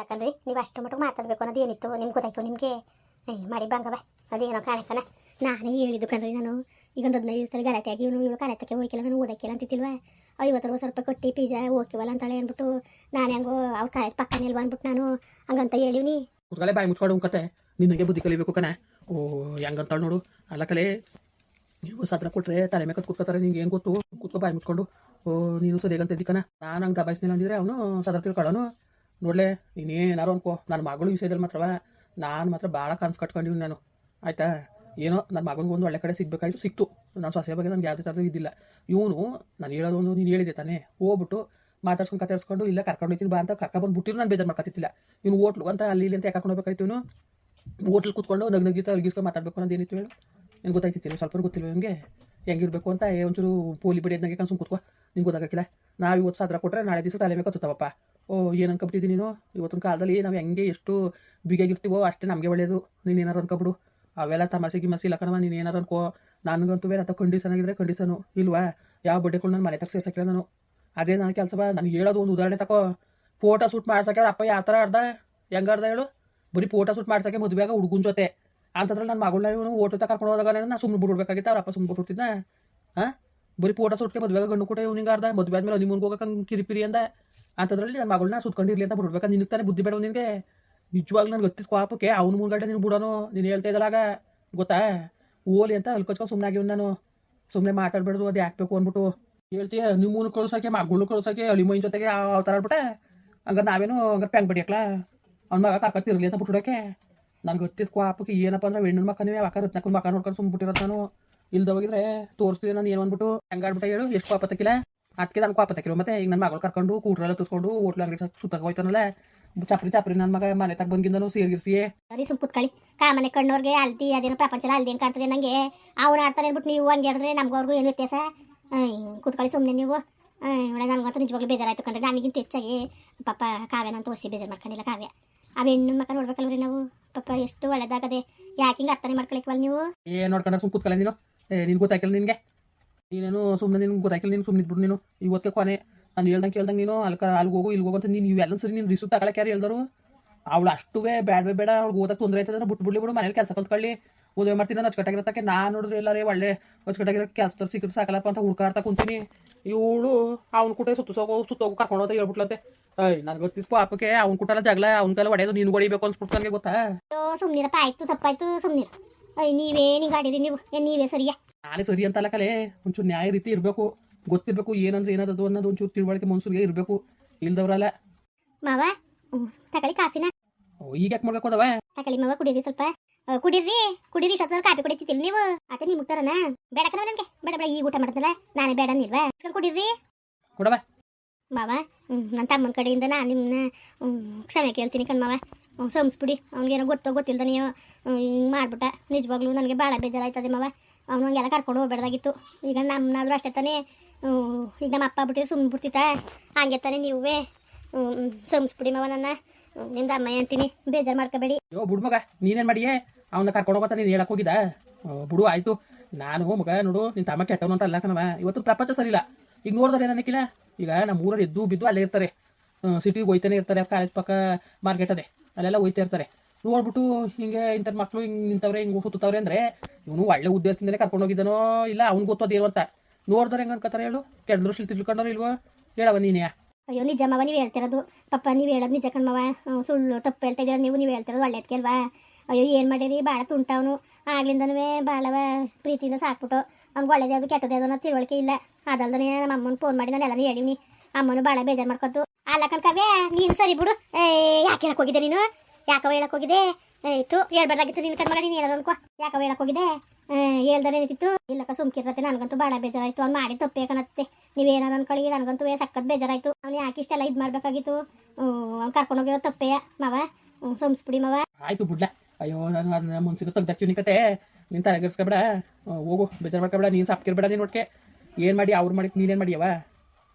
ಯಾಕಂದ್ರೆ ನೀವು ಅಷ್ಟು ಮಟ್ಟಿಗೆ ಮಾತಾಡಬೇಕು ಅನ್ನೋದು ಏನಿತ್ತು? ನಿಮ್ಗೆ ಗೊತ್ತಾಯ್ತು ನಿಮಗೆ? ಮಾಡಿ ಬಂಗವ ಅದೇನೋ ಕಾಣಕ್ಕನ ನಾನು ಹೇಳಿದ್ದು ಕಂದ್ರಿ ನಾನು. ಈಗ ಒಂದು ಹದಿನೈದು ಸಲ ಗಲಾಟೆ ಆಗಿ ಇವನು ಇವಳು ಕಾಲೇಜಕ್ಕೆ ಹೋಗಿಲ್ಲ ನಾನು ಓದಕ್ಕಿಲ್ಲ ಅಂತಿತ್ತಿಲ್ವ ಐವತ್ತು ರೂಪಾಯಿ ಸ್ವಲ್ಪ ಕೊಟ್ಟು ಪಿಜ್ಜಾ ಹೋಗ್ಯವಲ್ಲ ಅಂತಾಳೆ ಅಂದ್ಬಿಟ್ಟು ನಾನು ಹೆಂಗೋ ಅವ್ರ ಕಾಲೇಜ್ ಪಕ್ಕನೇ ಇಲ್ವಾ ಅಂದ್ಬಿಟ್ಟು ನಾನು ಹಂಗಂತ ಹೇಳಿವ್ನಿ ಕೂತ್ಕಲೇ ಬಾಯಿ ಮುಚ್ಕೊಂಡು ಕತೆ. ನಿನಗೆ ಬುದ್ಧಿ ಕಲಿಬೇಕು ಕಣ. ಓ ಹೆಂಗಂತ ನೋಡು. ಅಲ್ಲ ಕಲೆ, ನೀವು ಸತ್ರ ಕೊಟ್ರೆ ತಲೆ ಮೇಲೆ ಕೂತ್ಕೋತಾರೆ, ನಿಂಗೆ ಏನು ಗೊತ್ತು? ಕೂತ್ಕೊ ಬಾಯಿ ಮುಚ್ಕೊಂಡು. ಓ, ನೀನು ಸರಿಯಾಗಂತ ಇದ್ದೀಕನ ನಾನು ಹಂಗೆ ದಬಾಯಿಸ್ನಿಲ್ಲ ಅಂದಿದ್ರೆ ಅವನು ಸದ್ರ ತಿಳ್ಕೊಳ್ಳೋನು ನೋಡ್ಲೆ ನೀನೇನಾರು ಅನ್ಕೋ. ನನ್ನ ಮಗಳು ವಿಷಯದಲ್ಲಿ ಮಾತ್ರವ, ನಾನು ಮಾತ್ರ ಭಾಳ ಕನ್ಸು ಕಟ್ಕೊಂಡಿವಿ ನಾನು. ಆಯಿತಾ? ಏನೋ ನನ್ನ ಮಗನಿಗೆ ಒಂದು ಒಳ್ಳೆ ಕಡೆ ಸಿಗಬೇಕಾಯ್ತು, ಸಿಕ್ತು. ನಾನು ಸೊಸೆ ಬಗ್ಗೆ ನನಗೆ ಯಾವುದೇ ಥರದ್ದು ಇದ್ದಿಲ್ಲ. ಇವನು ನಾನು ಹೇಳೋದು ಒಂದು ನೀನು ಹೇಳಿದೆ ತಾನೇ. ಹೋಗ್ಬಿಟ್ಟು ಮಾತಾಡ್ಸ್ಕೊಂಡು ಕತಾಡ್ಸ್ಕೊಂಡು ಇಲ್ಲ ಕರ್ಕೊಂಡು ಹೋಗ್ತೀನಿ ಬಾ ಅಂತ ಕರ್ಕೊಂಡು ಬಿಟ್ಟಿರು ನಾನು ಬೇಜಾರು ಮಾಡ್ಕೊತಿತ್ತಿಲ್ಲ ಇವ್ನು ಹೋಟ್ಲು ಅಂತ ಅಲ್ಲಿ ಇಲ್ಲಿ ಅಂತ ಯಾಕೆ ಕರ್ಕೊಂಡು ಹೋಗ್ಬೇಕಾಯ್ತು ಇವನು? ಹೋಟ್ಲ್ ಕೂತ್ಕೊಂಡು ನಗ್ ನಗಿತ ಗೀಸ್ಕೊಂಡು ಮಾತಾಡ್ಬೇಕು ಅನ್ನೋದು ಏನಿತ್ತು ಹೇಳು? ನಿನ್ಗೆ ಗೊತ್ತಾಯ್ತಿಲ್ಲ ಸ್ವಲ್ಪ ಗೊತ್ತಿಲ್ಲ ನಿಮಗೆ ಹೆಂಗಿರಬೇಕು ಅಂತ ಏ ಒಂಚೂರು ಪೋಲಿ ಬಿಡಿ ಅದ್ನಾಗೆ ಕನ್ಸು ಕೂತ್ಕೋ. ನಿಂಗೆ ಗೊತ್ತಾಗಕ್ಕಿಲ್ಲ. ನಾವು ಇವತ್ತು ಸಾದ್ರ ಕೊಟ್ಟರೆ ನಾಳೆ ದಿವಸ ತಲೆ ಕತ್ತುತ್ತವಪ್ಪ. ಓ, ಏನು ಅನ್ಕೊಬಿಟ್ಟಿದ್ದಿ ನೀನು? ಇವತ್ತಿನ ಕಾಲದಲ್ಲಿ ನಾವು ಹೆಂಗೆ ಎಷ್ಟು ಬಿಗಿಯಾಗಿರ್ತೀವೋ ಅಷ್ಟೇ ನಮಗೆ ಒಳ್ಳೆಯದು ನೀನು ಏನಾರು ಅನ್ಕೊಬಿಡು. ಅವೆಲ್ಲ ತಮಾಸೆ ಗಿಮಾಸಿ ಇಲ್ಲ ಕಣವ ನೀನು ಏನಾರು ಅನ್ಕೋ. ನನಗಂತೂ ಬೇರೆ ಕಂಡೀಷನ್ ಆಗಿದ್ರೆ ಕಂಡೀಷನು ಇಲ್ವಾ? ಯಾವ ಬಡ್ಡೆಗಳು ನಾನು ಮನೆ ತಗ ಸೇರ್ಸಕ್ಕಿಲ್ಲ ನಾನು. ಅದೇ ನನ್ನ ಕೆಲಸ ನನಗೆ ಹೇಳೋದು ಒಂದು ಉದಾಹರಣೆ ತಕೋ. ಫೋಟೋ ಶೂಟ್ ಮಾಡ್ಸಕ್ಕೆ ಅಪ್ಪ ಯಾವ ಥರ ಅರ್ಧ? ಹೆಂಗೆ ಅರ್ಧ ಹೇಳು? ಬರೀ ಫೋಟೋ ಶೂಟ್ ಮಾಡ್ಸಕ್ಕೆ ಮದುವೆಯಾಗ ಹುಡುಗನ ಜೊತೆ. ಅಂತಂದ್ರೆ ನನ್ನ ಮಗಳನ್ನ ಇವನು ಓಟು ತಗೊಂಡು ಹೋದಾಗ ನಾನು ಸುಮ್ಮನೆ ಬಿಡ್ಬೇಕಾಗಿತ್ತು ಅವ್ರ ಅಪ್ಪ ಸುಮ್ಮನೆ ಬಿಟ್ಬಿಟ್ಟಿದ್ದ ಹಾಂ? ಬರೀ ಫೋಟೋ ಸುಟ್ಕೆ ಮದುವೆಗ ಗಂಡು ಕೂಡ ಇವ್ನಿಗೆ ಆಡ್ದ ಮದುವೆ ಆದ್ಮೇಲೆ ನಿಮ್ಗೆ ಹೋಗಕ್ಕೆ ಕಿರಿಪಿರಿ ಅಂದ. ಅಂತದ್ರಲ್ಲಿ ನನ್ನ ಮಗಳನ್ನ ಸುತ್ಕೊಂಡಿರ್ಲಿ ಅಂತ ಬಿಡ್ಬೇಕು ನಿನಗೆ ತಾನೇ ಬುದ್ಧಿ ಬೇಡ ನಿನಗೆ ನಿಜವಾಗ್ಲೂ ನನಗೆ ಗೊತ್ತಿದ್ದು ಕೋಪಕ್ಕೆ ಅವ್ನ ಮುಂದ್ಗಡೆ ನೀನು ಬಿಡೋನು. ನೀನು ಹೇಳ್ತಾ ಇದ್ದಲಾಗ ಗೊತ್ತಾ? ಓಲಿ ಅಂತ ಅಲ್ಲಿ ಕಚ್ಕೊಂಡು ಸುಮ್ಮನೆ ಆಗಿವ್ ನಾನು. ಸುಮ್ಮನೆ ಮಾತಾಡ್ಬೇಡ್ದು, ಅದು ಯಾಕಬೇಕು ಅಂದ್ಬಿಟ್ಟು. ಹೇಳ್ತೀಯ ನಿಮ್ಮನ್ನು ಕಳ್ಸೋಕೆ ಮಗಳು ಕಳ್ಸೋಕೆ, ಅಳಿಮೈನ್ ಜೊತೆಗೆ ಆ ಥರ ಆಡ್ಬಿಟ್ಟೆ ಹಂಗಾರೆ ನಾವೇನು ಹಂಗಾರೆ ಪ್ಯಾಂಗ್ ಬಡಿಯಕ್ಲ? ಅವ್ನ ಮಗ ಕರ್ಕೊತಿರ್ಲಿ ಅಂತ ಬಿಟ್ಬಿಡೋಕೆ ನನಗೆ ಗೊತ್ತಿದ್ದು ಕ್ವಾಪಕ್ಕೆ ಏನಪ್ಪ ಅಂದ್ರೆ ಹೆಣ್ಣು ಮಕ್ಕ ನೀವು ಯಾಕೆ ರತ್ನಕ್ಕೂ ಮಕ್ಕ ನೋಡ್ಕೊಂಡು ಸುಮ್ಮನೆ ಬಿಟ್ಟಿರೋದು ನಾನು. ಇಲ್ದ ಹೋಗಿದ್ರೆ ತೋರಿಸ್ತೀನಿ ನಾನು ಏನು ಅಂದ್ಬಿಟ್ಟು. ಹೆಂಗಾಡ್ಬಿಟ್ಟೆ ಹೇಳು ಎಷ್ಟು ಪಾಪ ತಕ್ಕಿಲ್ಲ ಅದಕ್ಕೆ ನಾನು ಪಾಪ ತಕ್ಕಿರೋ ಮತ್ತೆ ಈಗ ನನ್ನ ಮಗಳು ಕರ್ಕೊಂಡು ಕೂಟ್ರೆಲ್ಲ ತುಸ್ಕೊಂಡು ಹೋಟ್ಲು ಅಂಗಡಿ ಸುತ್ತಾಗ ಹೋಯ್ತಾನಲ್ಲ. ಚಾಪ್ರಿ ಚಾಪ್ರಿ ನನ್ನ ಮಗ ಮನೆ ತಗ ಬಂದಿಂದನು ಸೇರ್ಗಿರ್ಸಿಯೇ ಸರಿ ಸುಮ್ ಕೂತ್ಕೊಳ್ಳಿ ಕಾಮನೆ ಕಣ್ಣೋರ್ಗೆ ಅಲ್ತಿ ಅದೇನು ಪ್ರಪಂಚ ಅಲ್ದಿ ಏನು ಕಾಣ್ತದೆ ನಂಗೆ? ಅವ್ನು ಆಡ್ತಾರೆ ಅಂದ್ಬಿಟ್ಟು ನೀವು ಹಂಗೆ ಹೇಳಿದ್ರೆ ನಮ್ಗವ್ರಿಗೂ ಏನು ವ್ಯತ್ಯಾಸ? ಕೂತ್ಕೊಳ್ಳಿ ಸುಮ್ಮನೆ ನೀವು. ಒಳ್ಳೆ ನನಗಂತೂ ನಿಜವಾಗ್ಲೂ ಬೇಜಾರಾಯ್ತು ಕಂಡ್ರೆ ನನಗಿಂತ ಹೆಚ್ಚಾಗಿ ಪಾಪ ಕಾವ್ಯನಂತ ಹೊಸಿ ಬೇಜಾರು ಮಾಡ್ಕೊಂಡಿಲ್ಲ ಕಾವ್ಯ. ಆ ಹೆಣ್ಣು ನೋಡ್ಬೇಕಲ್ವ ರೀ ನಾವು. ಪಾಪ ಎಷ್ಟು ಒಳ್ಳೇದಾಗದೆ. ಯಾಕೆ ಹಿಂಗೆ ಅರ್ಥನೆ ಮಾಡ್ಕೊಳಿಕ್ವಲ್ಲ ನೀವು? ಏ ನೋಡ್ಕೊಂಡ್ರೆ ಸುಮ್ಮ ಕೂತ್ಕೊಳ್ಳಿ ನೀನು. ಏ ನಿನ್ಗೆ ಗೊತ್ತಾಯ್ಕಲ್ಲ ನಿನಗೆ? ನೀನೇನು ಸುಮ್ಮನೆ ನಿನ್ಗೆ ಗೊತ್ತಾಯ್ಕಲ್ಲ ನೀನು ಸುಮ್ಮನೆ ಇದ್ಬಿಡು ನೀನು. ಇವತ್ತೆ ಕೊನೆ. ನಾನು ಹೇಳ್ದಂಗೆ ಕೇಳ್ದಂಗೆ ನೀನು ಅಲ್ಲಿ ಅಲ್ಲಿಗೆ ಹೋಗು ಇಲ್ಲಿ ಹೋಗು ಅಂತ ನೀನು ಇವೆಲ್ಲ ಸರಿ ನೀನು ರಿಸು ತಗೊಳಕ್ಕೆ ಯಾರು ಹೇಳ್ದರು? ಅವಳು ಅಷ್ಟುವೇ ಬ್ಯಾಡ ಬೇಡ. ಅವ್ಳು ಓದಕ್ಕೆ ತೊಂದರೆ ಆಯ್ತದ ಬಿಟ್ಟು ಬಿಡ್ಲಿ ಬಿಡು. ಮನೇಲಿ ಕೆಲಸ ಕಲ್ತ್ಕೊಳ್ಳಿ. ಓದೋ ಮಾಡ್ತೀನಿ ಅಚ್ಚುಕಟ್ಟಾಗಿರತ್ತಕ್ಕೆ ನಾನು ನೋಡಿದ್ರೆ ಎಲ್ಲರೇ ಒಳ್ಳೆ ಅಚ್ಚುಕಟ್ಟಾಗಿರೋ ಕೆಲಸ ಸಿಕ್ಕರು ಸಾಕಲ್ಲಪ್ಪ ಅಂತ ಹುಡ್ಕಾಡ್ತಾ ಕುಂತೀನಿ. ಇವಳು ಅವ್ನ ಕೂಟ ಸುತ್ತು ಸುತ್ತೋಗು ಕರ್ಕೊಂಡು ಹೋಗ್ತಾ ಹೇಳ್ಬಿಟ್ಲಂತೆ. ಅಯ್ಯ ನನಗೆ ಗೊತ್ತಿತ್ತು ಪಾಪಕ್ಕೆ ಅವ್ನ ಕೂಟಲ್ಲ ಜಗಳ, ಅವ್ನ ಕಲ್ಲ ಹೊಡೆಯೋದು ನೀನು ಹೊಡಿಬೇಕು ಅನ್ಸ್ಬಿಟ್ಟು ನನಗೆ ಗೊತ್ತಾ? ಸುಮ್ಮನಿರಪ್ಪ ಆಯ್ತು, ತಪ್ಪಾಯ್ತು ಸುಮ್ಮನಿರು ಅಯ್ಯ ನೀವೇ ನೀವು ಆಡಿರಿ ನೀವು. ಏನ್ ನೀವೇ ಸರಿಯಾ? ನಾನೇ ಸರಿ ಅಂತಲ್ಲ ಕಲೆ. ಒಂಚೂರು ನ್ಯಾಯ ರೀತಿ ಇರಬೇಕು. ಗೊತ್ತಿರಬೇಕು ಏನಂದ್ರೆ ಏನದು ಅನ್ನೋದು ಒಂಚೂರು ತಿಳುವಳಿಕೆ ಮನ್ಸೂರಿಗೆ ಇರಬೇಕು. ಇಲ್ದವ್ರಲ್ಲ. ಮಾವ ಹ್ಮ್, ತಗೊಳ್ಳಿ ಕಾಫಿನ. ಓ, ಈಗ ಯಾಕೆ ಮಾಡ್ಬೇಕು ಅದವ? ತಗೊಳ್ಳಿ ಮಾವ ಕುಡೀರಿ ಸ್ವಲ್ಪ. ಕುಡಿರಿ ಕುಡಿರಿ ಕುಡೀರಿ ಇಷ್ಟೊತ್ತು ಕಾಫಿ ಕುಡಿತಿಲ್ಲ ನೀವು. ಅತ್ತೆ ನಿಮ್ಗೆ ತರನ ಬೇಡ ಕಣ ನನಗೆ. ಬೇಡ ಬೇಡ ಈಗ ಊಟ ಮಾಡ್ತಲ್ಲ ನಾನೇ ಬೇಡ ನಿಲ್ವಾ ಕುಡಿರಿ ಕೊಡವ. ಮಾವ ನನ್ನ ತಮ್ಮನ ಕಡೆಯಿಂದ ನಾನು ನಿಮ್ಮನ್ನ ಕ್ಷಮೆ ಕೇಳ್ತೀನಿ ಕಣ್ ಮಾವ. ಹ್ಮ್, ಸಂಸ್ಬಿಡಿ. ಅವ್ನಿಗೇನೋ ಗೊತ್ತೋ ಗೊತ್ತಿಲ್ದ ನೀವು ಹಿಂಗೆ ಮಾಡ್ಬಿಟ್ಟ. ನಿಜವಾಗ್ಲೂ ನನಗೆ ಭಾಳ ಬೇಜಾರಾಯ್ತದೆ ಮಾವ. ಅವ್ನು ಹಂಗೆಲ್ಲ ಕರ್ಕೊಂಡು ಹೋಗ್ಬೇಡ್ದಾಗಿತ್ತು. ಈಗ ನಮ್ಮನಾದ್ರೂ ಅಷ್ಟೇ ತಾನೇ ಈಗ ನಮ್ಮ ಅಪ್ಪ ಬಿಟ್ಟರೆ ಸುಮ್ಮನೆ ಬಿಡ್ತಿತ್ತ ಹಂಗೆ ತಾನೇ ನೀವೇ ಸಂಸ್ಬಿಡಿ ಮಾವ ನನ್ನ. ನಿಮ್ದು ಅಮ್ಮ ಅಂತೀನಿ ಬೇಜಾರು ಮಾಡ್ಕೋಬೇಡಿ. ಯೋ ಬಿಡು ಮಗ, ನೀನೇನು ಮಾಡಿಯೇ? ಅವನ್ನ ಕರ್ಕೊಂಡು ಹೋಗತ್ತ ನೀನು ಹೇಳಕ್ಕೆ ಹೋಗಿದ್ದ? ಬುಡು, ಆಯ್ತು. ನಾನು ಮಗ, ನೋಡು ನಿನ್ನ ತಮ್ಮ ಕೆಟ್ಟವನು ಅಂತ ಅಲ್ಲ ಕಣವ ಇವತ್ತು ಪ್ರಪಂಚ ಸರಿಯಿಲ್ಲ. ಈಗ ನೋಡಿದ್ರೆ ಏನಕ್ಕಿಲ್ಲ ಈಗ ನಮ್ಮ ಊರಲ್ಲಿ ಎದ್ದು ಬಿದ್ದು ಅಲ್ಲೇ ಇರ್ತಾರೆ. ಸಿಟಿಗೆ ಹೋಯ್ತಾನೆ ಇರ್ತಾರೆ, ಕಾಲೇಜ್ ಪಕ್ಕ ಮಾರ್ಕೆಟ್ ಅದೇ. ಅಲ್ಲೆಲ್ಲ ಹೋಯ್ತಾ ಇರ್ತಾರೆ. ನೋಡ್ಬಿಟ್ಟು ಹಿಂಗೆ ಇಂಥ ಮಕ್ಕಳು ಹಿಂಗೆ ನಿಂತವ್ರೆ, ಹಿಂಗೆ ಸುತ್ತವ್ರೆ ಅಂದರೆ ಇವನು ಒಳ್ಳೆ ಉದ್ದೇಶದಿಂದಲೇ ಕರ್ಕೊಂಡು ಹೋಗಿದ್ದಾನೋ ಇಲ್ಲ ಅವ್ನು ಗೊತ್ತೋದೇನು ಅಂತ. ನೋಡಿದ್ರೆ ಹೆಂಗೆ ಅನ್ಕೋತಾರೆ ಹೇಳು? ಕೆಡ್ದ್ರು ಶಿಲ್ ತಿಳ್ಕೊಂಡವ್ರು ಇಲ್ವೋ? ಹೇಳವ ನೀನೇ. ಅಯ್ಯೋ ನಿಜಮ್ಮವ ಮಾವ, ನೀವು ಹೇಳ್ತಿರೋದು. ಪಪ್ಪ ನೀವು ಹೇಳೋದು ನಿಜ ಕಣ್ಮವ ಸುಳ್ಳು, ತಪ್ಪು ಹೇಳ್ತಾ ಇದ್ದೀರ ನೀವು ನೀವು ಹೇಳ್ತಿರೋದು ಒಳ್ಳೇದಕ್ಕೆ ಅಲ್ವಾ ಅಯ್ಯೋ, ಏನು ಮಾಡಿರಿ? ಭಾಳ ತುಂಟವನು ಆಗ್ಲಿಂದನೂ ಭಾಳವ ಪ್ರೀತಿಯಿಂದ ಸಾಕ್ಬಿಟ್ಟು. ಅವ್ನಿಗೆ ಒಳ್ಳೇದು ಅದು ಕೆಟ್ಟದ್ದು ಅದನ್ನ ತಿಳುವಳಿಕೆ ಇಲ್ಲ. ಅದಲ್ದನೇ ನಮ್ಮ ಅಮ್ಮನ ಫೋನ್ ಮಾಡಿ ನಾನು ಎಲ್ಲನೂ ಹೇಳಿವ್ನಿ. ಅಮ್ಮನು ಭಾಳ ಬೇಜಾರು ಮಾಡ್ಕೊತು. ಅಲ್ಲ ಕಣ್ಕವ್ಯ ನೀನು ಸರಿ ಬಿಡು. ಯಾಕೆ ಹೇಳಕ್ ಹೋಗಿದೆ ನೀನು? ಯಾಕವ ಹೇಳಕ್ ಹೋಗಿದೆ ಆಯ್ತು ಹೇಳ್ಬಾರ್ದಾಗಿತ್ತು ನಿನ್ನ ಕಣ್ಮಗ ನೀನು ಏನಾರು ಅನ್ಕೋ. ಯಾಕವ ಹೇಳಕ್ ಹೋಗಿದೆ ಹೇಳ್ದಾರೆ ಏನಿತ್ತು? ಇಲ್ಲಕ್ಕ ಸುಮ್ಕಿರತ್ತೆ ನನಗಂತೂ ಭಾಳ ಬೇಜಾರಾಯ್ತು. ಅವ್ನು ಮಾಡಿ ತಪ್ಪೇ ಕಣತ್ತೆ. ನೀವೇನಾರು ಅನ್ಕೊಳ್ಳಿ ನನಗಂತೂ ಸಕ್ಕತ್ ಬೇಜಾರಾಯ್ತು. ಅವ್ನು ಯಾಕೆ ಇಷ್ಟೆಲ್ಲ ಇದು ಮಾಡಬೇಕಾಗಿತ್ತು? ಅವ್ನು ಕರ್ಕೊಂಡು ಹೋಗಿರೋ ತಪ್ಪೇ ಮಾವ. ಹ್ಮ್, ಬಿಡಿ ಮಾವ. ಆಯ್ತು ಬಿಡ್ಲ ಅಯ್ಯೋ ನಾನು ಅದನ್ನ ಮುನ್ಸಿಗೆ ತೆಗ್ದಾಕ್ತೀನಿ ಕತೆ ನೀನು ತಲೆಗೆಡ್ಸ್ಕೊಬೇಡ ಹೋಗು ಬೇಜಾರು ಮಾಡ್ಕೊಬೇಡ. ನೀನು ಸಾಪ್ಕಿರ್ಬೇಡ ನೀನು ಒಟ್ಟಿಗೆ ಏನು ಮಾಡಿ ಅವ್ರು ಮಾಡಿ ನೀನೇನು ಮಾಡಿಯವ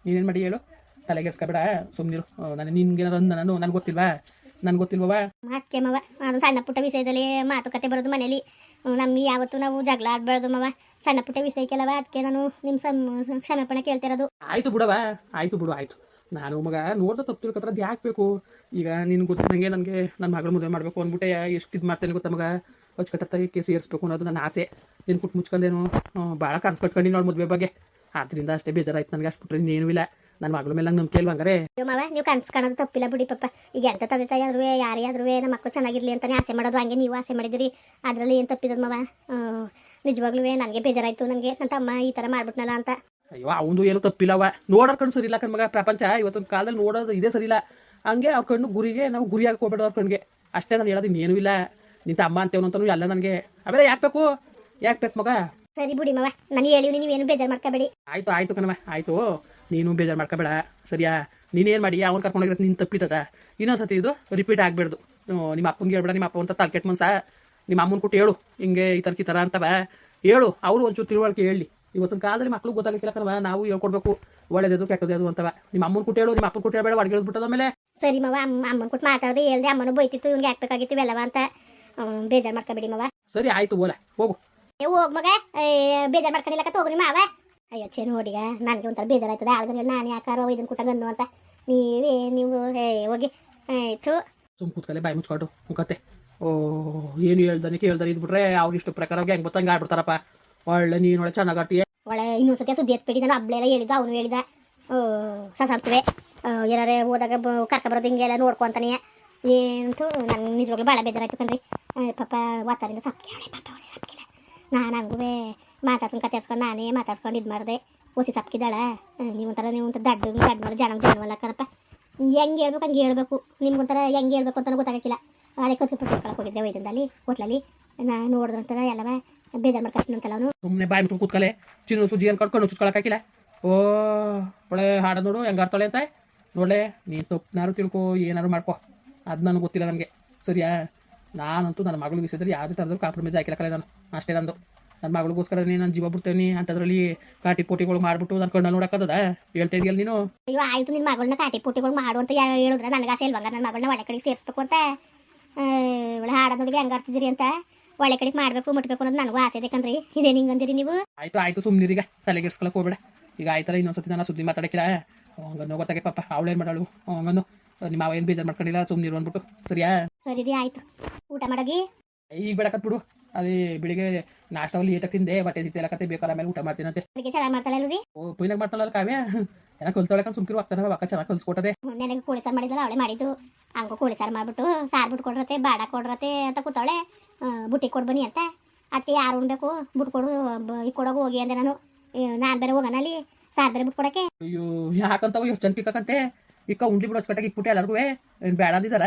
ನೀನೇನು ಮಾಡಿ ಹೇಳು? ತಲೆಗೆಡ್ಸ್ಕೊಬೇಡ ಸುಮ್ಮನಿರು ನಾನು ನಿನ್ಗೇನಾರು ಅಂದ ನಾನು ನನಗೆ ಗೊತ್ತಿಲ್ವಾ? ನನ್ಗೆ ಗೊತ್ತಿಲ್ವಾ ಮತ್ತೆ ಮಾವ ಅದು ಸಣ್ಣ ಪುಟ್ಟ ವಿಷಯದಲ್ಲಿ ಮಾತುಕತೆ ಬರೋದು ಮನೇಲಿ. ನಮ್ಗೆ ಯಾವತ್ತು ನಾವು ಜಗಳ ಆಡ್ಬಾರ್ದು ಮಾವ. ಸಣ್ಣ ಪುಟ್ಟ ವಿಷಯಕ್ಕೆಲ್ಲವ ಅದಕ್ಕೆ ನಾನು ನಿಮ್ಮ ಸಮ್ ಕ್ಷಮಾಪಣೆ ಕೇಳ್ತಿರೋದು. ಆಯ್ತು ಬಿಡವ ಆಯ್ತು ಬಿಡು ಆಯ್ತು. ನಾನು ಮಗ ನೋಡ್ದ ತಪ್ಪು ಕತ್ರ ಅದು ಯಾಕೆ ಬೇಕು? ಈಗ ನಿನ್ ಗೊತ್ತಿದ್ದಂಗೆ ನನಗೆ ನನ್ನ ಮಗಳು ಮದುವೆ ಮಾಡಬೇಕು ಅಂದ್ಬಿಟ್ಟೆ ಎಷ್ಟು ಇದು ಮಾಡ್ತೇನೆ ಗೊತ್ತ ಮಗ? ಅಚ್ಚುಕಟ್ಟಾಗಿ ಕೇಸ್ ಸೇರಿಸ್ಬೇಕು ಅನ್ನೋದು ನನ್ನ ಆಸೆ. ನಿನ್ ಕುಟ್ ಮುಚ್ಕೊಂಡೇನು? ಭಾಳ ಕನ್ಸು ಕಟ್ಕೊಂಡು ನೋಡಿ ಮದುವೆ ಬಗ್ಗೆ. ಆದ್ದರಿಂದ ಅಷ್ಟೇ ಬೇಜಾರಾಯ್ತು ನನಗೆ ಅಷ್ಟು ಬಿಟ್ರೆ ಇನ್ನೇನು ಇಲ್ಲ. ನನ್ನ ಮಗಳ ಮೇಲೆ ನಂಗೆ ನಂಬಿಕೆ ಇಲ್ವಾ ಹಂಗಾರೆ ಅಯ್ಯೋ ಮಾವ ನೀವು ಕನ್ಸು ಕಾಣೋದು ತಪ್ಪಿಲ್ಲ ಬಿಡಿ ಪಪ್ಪ ಈಗ ಎಂತ ತಂದೆ ತಾಯಿ ಆದ್ರೂ ಯಾರೇ ಆದ್ರೂ ನಮ್ಮ ಮಕ್ಕಳು ಚೆನ್ನಾಗಿರ್ಲಿ ಅಂತಾನೆ ಆಸೆ ಮಾಡೋದು ಹಂಗೆ ನೀವು ಆಸೆ ಮಾಡಿದಿರಿ. ಅದರಲ್ಲಿ ಏನು ತಪ್ಪಿದದ ಮಾವ? ನಿಜವಾಗ್ಲೂ ನನಗೆ ಬೇಜಾರಾಯ್ತು ನನಗೆ. ನನ್ನ ತಮ್ಮ ಈ ಥರ ಮಾಡ್ಬಿಟ್ನಲ್ಲ ಅಂತ. ಅಯ್ಯೋ ಅವನು ಏನು ತಪ್ಪಿಲ್ಲವ ನೋಡೋರ್ ಕಣ್ಣು ಸರಿ ಇಲ್ಲ ಮಗ ಪ್ರಪಂಚ. ಇವತ್ತೊಂದು ಕಾಲದಲ್ಲಿ ನೋಡೋದು ಇದೇ ಇಲ್ಲ. ಹಂಗೆ ಅವ್ರ ಕಣ್ಣು ಗುರಿಗೆ ನಾವು ಗುರಿ ಹೋಗ್ಬೇಡ ಅವ್ರ ಕಣ್ಣಿಗೆ ಅಷ್ಟೇ ನಾನು ಹೇಳೋದು ಇನ್ನೇನು ಇಲ್ಲ. ನಿಂತ ಅಮ್ಮ ಅಂತೇವನು ಅಂತಲೂ ಎಲ್ಲ ನನಗೆ. ಅವೆಲ್ಲ ಯಾಕೆ ಬೇಕು? ಯಾಕೆ ಬೇಕು ಮಗ? ಸರಿ ಬಿಡಿ ಮಾವ ನಾನು ಹೇಳಿ ನೀವೇನು ಬೇಜಾರು ಮಾಡ್ಕೋಬೇಡಿ. ಆಯ್ತು ಆಯ್ತು ಕಣವ ಆಯ್ತು. ನೀನು ಬೇಜಾರು ಮಾಡ್ಕೋಬೇಡ ಸರಿಯಾ? ನೀನೇನು ಮಾಡಿ? ಅವ್ನು ಕರ್ಕೊಂಡೋಗಿರೋದು ನೀನು ತಪ್ಪಿತದ? ಇನ್ನೊಂದ್ಸತಿ ಇದು ರಿಪೀಟ್ ಆಗಬೇಡ್ದು. ನಿಮ್ಮ ಅಪ್ಪನಿಗೆ ಹೇಳ್ಬೇಡ ನಿಮ್ಮ ಅಪ್ಪ ಅಂತ ತಲ್ಕೆಟ್ ಮನ್ಸ. ನಿಮ್ಮ ಅಮ್ಮನ ಕೊಟ್ಟು ಹೇಳು ಹಿಂಗೆ ಈ ಥರಕ್ಕೆ ಈ ಥರ ಅಂತವ. ಹೇಳು ಅವರು ಒಂಚೂರು ತಿಳುವಳಿಕೆ ಹೇಳಿ. ಇವತ್ತಿನ ಕಾಲದಲ್ಲಿ ಮಕ್ಳು ಗೊತ್ತಾಗಲಿಲ್ಲ ಕಣವ ನಾವು ಹೇಳ್ಕೊಡ್ಬೇಕು. ಒಳ್ಳೇದು ಕೆಟ್ಟದ್ದು ಅಂತವ. ನಿಮ್ಮ ಅಮ್ಮನ ಕೊಟ್ಟು ಹೇಳು ನಿಮ್ಮ ಅಪ್ಪನ ಕೊಟ್ಟು ಹೇಳ್ಬೇಡ ಅಡುಗೆ ಹೇಳ್ಬಿಟ್ಟದ ಮೇಲೆ ಸರಿ ಮಾವ ಅಮ್ಮ ಅಮ್ಮನ ಕೊಟ್ಟು ಮಾತಾಡೋದು ಹೇಳ್ದೆ ಅಮ್ಮನೂ ಬೈತಿತ್ತು ಇವ್ನಿಗೆ ಹಾಕ್ಬೇಕಾಗಿತ್ತು ಇವೆಲ್ಲವ ಅಂತ. ಬೇಜಾರು ಮಾಡ್ಕೋಬೇಡಿ ಮಾವ. ಸರಿ ಆಯ್ತು ಓಲ ಹೋಗು. ಹೋಗ್ ಮಗ ಬೇಜಾರು ಮಾಡ್ಕೊಂಡಿಲ್ಲ ನಿಮ್ಮ ಮಾವ. ಅಯ್ಯೋ ಚೇ ನೋಡಿಗ ನನಗೆ ಒಂಥರ ಬೇಜಾರಾಯ್ತದೆ. ಆಳ್ಗಲ್ಲ ನಾನು ಯಾಕಾರ ಇದನ್ನ ಕುಟ್ಟಂಗನ್ನು ಅಂತ. ನೀವೇ ನೀವು ಹೇ ಹೋಗಿ. ಆಯ್ತು ಸುಮ್ ಕೂತ್ಕಲೆ ಬಾಯಿ ಮುಚ್ಕೊಂಡು ಮುಖತ್ತೆ. ಓ ಏನು ಹೇಳ್ದಾನೆ ಕೇಳ್ದಾನೆ ಇದ್ಬಿಟ್ರೆ ಅವ್ರ ಇಷ್ಟು ಪ್ರಕಾರ ಹೆಂಗ್ ಬತ್ತಂಗ ಆಡ್ಬಿಡ್ತಾರಪ್ಪ ಒಳ್ಳೆ ನೀನ್ ಒಳ್ಳೆ ಚೆನ್ನಾಗಿ ಆಡ್ತೀಯ. ಒಳ್ಳೆ ಇನ್ನೊಂದ್ಸತಿ ಸುದ್ದಿ ಎತ್ಬಿಡಿ ನಾನು ಹಬ್ಳೆಲ್ಲ ಹೇಳಿದ ಅವನು ಹೇಳಿದ. ಸಸಾಂತುವೆ ಏನಾರೇ ಹೋದಾಗ ಕರ್ಕ ಬರೋದು ಹಿಂಗೆಲ್ಲ ನೋಡ್ಕೊಂತಾನೆ ಏನಂತೂ ನಂಗೆ ನಿಜವಾಗ್ಲೂ ಭಾಳ ಬೇಜಾರಾಯ್ತು ಕಣ್ರಿ. ಪಾಪ ವಾತಾರಿಂದ ಸಪ್ಕೆ ಪಾಪ ಸಪ್ಕಿಲ್ಲ ನಾನು ಹಂಗೂ ಮಾತಾಡ್ಸ್ಕೊಂಡು ಕತೆರ್ಸ್ಕೊಂಡು ನಾನೇ ಮಾತಾಡ್ಸ್ಕೊಂಡು ಇದು ಮಾಡಿದೆ. ಹೊಸಿ ಸಪ್ಕಿದ್ದಾಳೆ? ನೀವೊಂಥರ ನೀವು ಒಂಥರ ದಡ್ಡ ದಡ್ಡ ಮಾಡಿ, ಜನ ಜನವಲ್ಲ ಕಣಪ್ಪ. ಹೆಂಗೆ ಹೇಳ್ಬೇಕು, ಹಂಗೆ ಹೇಳ್ಬೇಕು. ನಿಮ್ಗೊಂಥರ ಹೆಂಗೆ ಹೇಳ್ಬೇಕು ಅಂತ ಗೊತ್ತಾಗಕ್ಕಿಲ್ಲ. ಅದಕ್ಕೆ ಕತ್ತಿ ಕಳ್ಕೊಳಕ್ಕೆ ಹೋಗಿದ್ದೆ ಒಯ್ದಂದಲ್ಲಿ, ಹೋಟ್ಲಲ್ಲಿ. ನೋಡಿದ್ರೆ ನೋಡಿದ್ರಂತರ ಎಲ್ಲವ ಬೇಜಾರು ಮಾಡ್ಕೊಳ್ತೀನಂತಲ್ಲ ಅವನು. ಸುಮ್ಮನೆ ಬಾಯಿ ಮುಟ್ಟು ಕೂತ್ಕಲೆ. ಚಿನ್ನ ಸುಜಿ ಅನ್ಕೊಂಡು ಕಣ್ಣು ಚುಚ್ಕೊಳಕ್ಕಾಗಿಲ್ಲ ಓ, ಒಳ್ಳೆ ಹಾಡ ನೋಡು, ಹೆಂಗೆ ಆಡ್ತಾಳೆ ಅಂತ. ನೋಡಲೆ, ನೀನು ಸೊಪ್ಪನಾರು ತಿಳ್ಕೊ ಏನಾರು ಮಾಡ್ಕೊ. ಅದು ನನಗೆ ಗೊತ್ತಿಲ್ಲ ನನಗೆ. ಸರಿಯಾ? ನಾನಂತೂ ನನ್ನ ಮಗಳಿಗೆ ವಿಷಯದಲ್ಲಿ ಯಾವುದೇ ಥರದ್ರು ಕಾಂಪ್ರಮೈಸ್ ಹಾಕಿರಕಲ್ಲ ಕಲೆ ನಾನು. ಅಷ್ಟೇ ನಂದು. ನನ್ನ ಮಗಳಿಗೋಸ್ಕರ ನಾನು ಜೀವ ಬಿಡ್ತೇನೆ ಅಂತದ್ರಲ್ಲಿ ಕಾಟಿ ಪೋಟಿಗಳು ಮಾಡಿಬಿಟ್ಟು ನನ್ನ ಕಣ್ಣಲ್ಲಿ ನೋಡಕ್ಕದ ಹೇಳ್ತಾ ಇದೆಯಲ್ಲ ನೀನು? ಅಯ್ಯೋ ಆಯ್ತು ನಿನ್ನ ಮಗಳನ್ನ ಕಾಟಿ ಪೋಟಿಗಳು ಮಾಡು ಅಂತ ಹೇಳಿದ್ರೆ ನನಗೆ ಆಸೆ ಇಲ್ವಂಗ ನನ್ನ ಮಗಳನ್ನ ಒಳ್ಳೆ ಕಡೆಗೆ ಸೇರಿಸ್ಬೇಕು ಅಂತ? ಒಳ್ಳೆ ಹಾಡೋದೊಳಗೆ ಹೆಂಗೆ ಆಡ್ತಿದ್ದೀರಿ ಅಂತ? ಒಳ್ಳೆ ಕಡೆಗೆ ಮಾಡಬೇಕು ಮುಟ್ಬೇಕು ಅನ್ನೋದು ನನಗೂ ಆಸೆ ಇದೆ ಕಣ್ರಿ. ಇದೇ ಹಿಂಗೆ ಅಂದಿರಿ ನೀವು? ಆಯ್ತು ಆಯಿತು ಸುಮ್ಮನಿರೀಗ ತಲೆಗೆಡ್ಸ್ಕೊಳಕ್ಕೆ ಹೋಗ್ಬೇಡ. ಈಗ ಆಯ್ತಲ್ಲ ಇನ್ನೊಂದ್ಸತಿ ನಾನು ಸುದ್ದಿ ಮಾತಾಡಕ್ಕಿಲ್ಲ. ಹಂಗನ್ನು ಗೊತ್ತಾಗೆ ಪಾಪ. ಅವಳೇನು ಮಾಡಾಳು? ಹಂಗನ್ನು. ನಿಮ್ಮ ಏನು ಬೇಜಾರು ಮಾಡ್ಕೊಂಡಿಲ್ಲ? ಸುಮ್ಮನಿರು ಅಂದ್ಬಿಟ್ಟು. ಸರಿಯಾ? ಸರಿ ಆಯ್ತು. ಊಟ ಮಾಡೋಗಿ? ಈಗ ಬೇಡಕತ್ ಬಿಡು. ಅದೇ ಬೆಳಿಗ್ಗೆ ನಾಷ್ಟವಲ್ಲಿ ಏಟ ತಿಂದೆ ಬಟ್ಟೆ ಎಲ್ಲ ಕತೆ ಬೇಕಾದ್ರೆ ಆಮೇಲೆ ಊಟ ಮಾಡ್ತೀನಂತೆ ಅದಕ್ಕೆ ಚೆನ್ನಾಗಿ ಮಾಡ್ತಾಳೆ ರೀ ಓ ಪೈನಾಗ ಮಾಡ್ತಾಳಲ್ಲ ಕಾವ್ಯ? ಚೆನ್ನಾಗಿ ಕಲ್ತೊಳಕಂತ ಸುಮ್ಕಿರು ಆಗ್ತಾನೆ ಅಕ್ಕ ಚೆನ್ನಾಗಿ ಕಲ್ಸ್ಕೊಟ್ಟದೆ. ನನಗೆ ಕೋಳಿ ಸಾರು ಮಾಡಿದ್ದಲ್ಲ ಅವಳೆ ಮಾಡಿದ್ದು. ಹಂಗೂ ಕೋಳಿ ಸಾರು ಮಾಡ್ಬಿಟ್ಟು ಸಾರು ಬಿಟ್ಟು ಕೊಡ್ರತೆ ಬಾಡ ಕೊಡ್ರತೆ ಅಂತ ಕೂತಾಳೆ ಬುಟ್ಟಿ ಕೊಡ್ ಬನ್ನಿ ಅಂತ. ಅತ್ತೆ ಯಾರು ಉಣ್ಬೇಕು? ಬುಟ್ ಕೊಡು ಈ ಕೊಡೋಗು ಹೋಗಿ ಅಂದೆ ನಾನು. ನಾನು ಬೇರೆ ಹೋಗೋಣ ಅಲ್ಲಿ ಸಾರು ಬೇರೆ ಬಿಟ್ಟು ಕೊಡೋಕ್ಕೆ. ಅಯ್ಯೋ ಯಾಕಂತವ ಯೋಚನೆ ಕಿಕ್ಕಂತೆ ಇಕ್ಕ ಉಂಡಿ ಬಿಡೋ ಕಟ್ಟಾಗಿ ಇಕ್ಬಿಟ್ಟೆ ಎಲ್ಲರಿಗೂ ಏನು ಬೇಡ ಅಂದಿದ್ದಾರ